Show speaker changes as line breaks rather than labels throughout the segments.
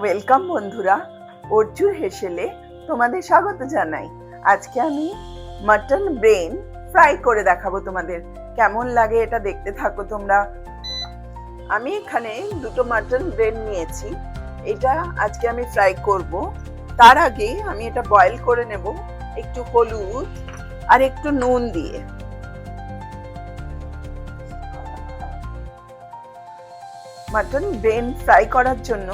Welcome বন্ধুরা। অর্জুর হেসেলে তোমাদের স্বাগত জানাই। আজকে আমি মাটন ব্রেন ফ্রাই করে দেখাবো তোমাদের। কেমন লাগে এটা দেখতে থাকো তোমরা। আমি এখানে দুটো মাটন ব্রেন নিয়েছি। এটা আজকে আমি ফ্রাই করব। তার আগে আমি এটা বয়েল করে নেব একটু হলুদ আর একটু নুন দিয়ে। মাটন ব্রেন ফ্রাই করার জন্য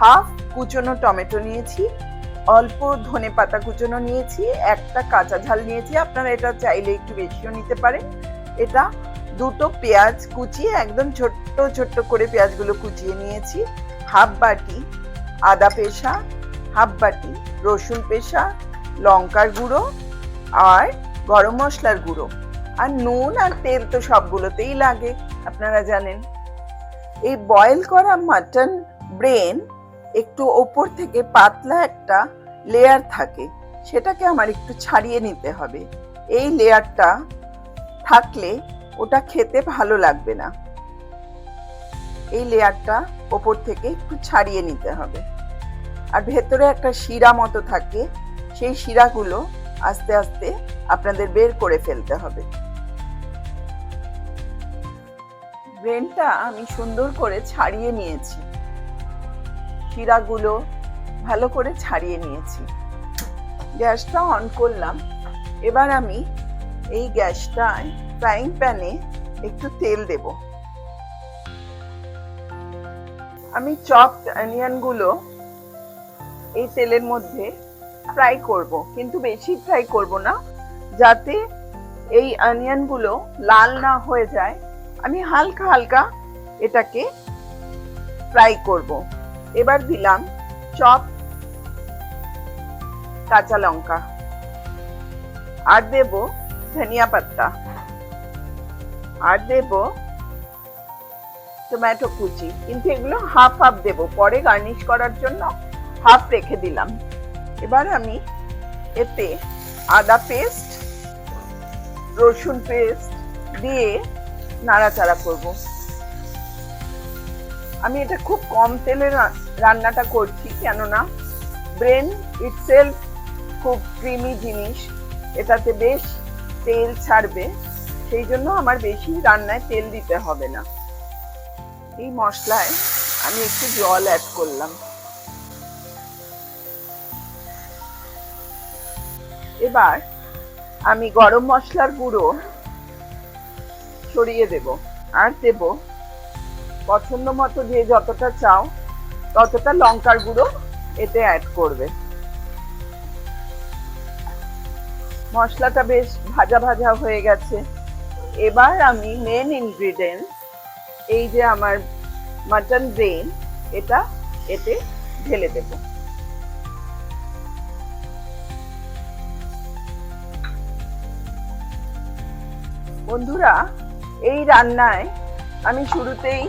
হাফ কুচনো টমেটো নিয়েছি, অল্প ধনে পাতা কুচনো নিয়েছি, একটা কাঁচা ঝাল নিয়েছি। আপনারা এটা চাইলে একটু বেশিও নিতে পারেন। এটা দুটো পেঁয়াজ কুচিয়ে একদম ছোট্ট ছোট্ট করে পেঁয়াজগুলো কুচিয়ে নিয়েছি। হাফ বাটি আদা পেশা, হাফ বাটি রসুন পেশা, লঙ্কার গুঁড়ো আর গরম মশলার গুঁড়ো। আর নুন আর তেল তো সবগুলোতেই লাগে, আপনারা জানেন। এই বয়েল করা মাটন ব্রেন একটু ওপর থেকে পাতলা একটা লেয়ার থাকে, সেটাকে আমার একটু ছাড়িয়ে নিতে হবে। এই লেয়ারটা থাকলে ওটা খেতে ভালো লাগবে না। এই লেয়ারটা ওপর থেকে একটু ছাড়িয়ে নিতে হবে। আর ভেতরে একটা শিরা মতো থাকে, সেই শিরাগুলো আস্তে আস্তে আপনাদের বের করে ফেলতে হবে। ব্রেনটা আমি সুন্দর করে ছাড়িয়ে নিয়েছি। শিরাগুলো ভালো করে ছাড়িয়ে নিয়েছি। গ্যাসটা অন করলাম। এবার আমি এই গ্যাসটায় ফ্রাইং প্যানে একটু তেল দেব। আমি চপড অনিয়নগুলো এই তেলের মধ্যে ফ্রাই করব, কিন্তু বেশি ফ্রাই করব না। যাতে এই অনিয়নগুলো লাল না হয়ে যায়, আমি হালকা হালকা এটাকে ফ্রাই করব। এবার দিলাম চপ, কাঁচা লঙ্কা। আর দেব ধনিয়া পাতা। আর দেব টমেটো কুচি। কিন্তু এগুলো হাফ হাফ দেব। পরে গার্নিশ করার জন্য হাফ রেখে দিলাম। এবার আমি এতে আদা পেস্ট রসুন পেস্ট দিয়ে নাড়াচাড়া করব। আমি এটা খুব কম তেলে রান্নাটা করছি, কেননা ব্রেন ইটসেলফ খুব ক্রিমি জিনিস। এটাতে বেশ তেল ছাড়বে, সেই জন্য আমার বেশি রান্নায় তেল দিতে হবে না। এই মশলায় আমি একটু জল অ্যাড করলাম। এবার আমি গরম মশলার গুঁড়ো ছড়িয়ে দেব, আর দেব পছন্দ মতো যে যতটা চাও, ততটা লঙ্কার গুঁড়ো এতে অ্যাড করবে। মশলাটা বেশ ভাজা ভাজা হয়ে গেছে। এবার আমি মেন ইনগ্রিডিয়েন্ট এই যে আমার মাটন ব্রেন এটা এতে ঢেলে দেব। বন্ধুরা, এই রান্নায় আমি শুরুতেই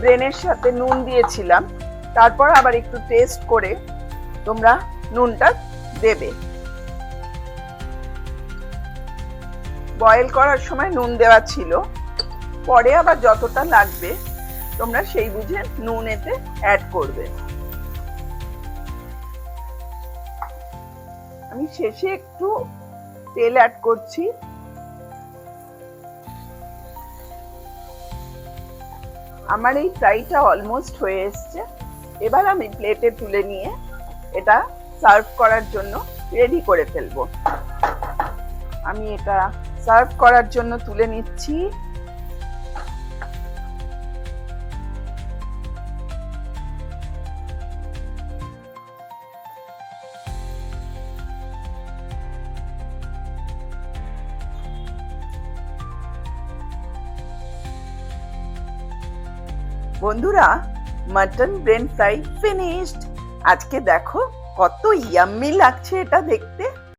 ব্রেনের সাথে নুন দিয়েছিলাম, তারপর আবার একটু টেস্ট করে তোমরা নুনটা দেবে। বয়েল করার সময় নুন দেওয়া ছিল, পরে আবার যতটা লাগবে তোমরা সেই বুঝে নুন এতে অ্যাড করবে। আমি শেষে একটু তেল অ্যাড করছি। আমার এই ফ্রাইটা অলমোস্ট হয়ে এসছে। এবার আমি প্লেটে তুলে নিয়ে এটা সার্ভ করার জন্য রেডি করে ফেলব। আমি এটা সার্ভ করার জন্য তুলে নিচ্ছি। বন্ধুরা মাটন ব্রেন ফ্রাই ফিনিশড আজকে দেখো কত ইয়াম্মি লাগছে এটা দেখতে।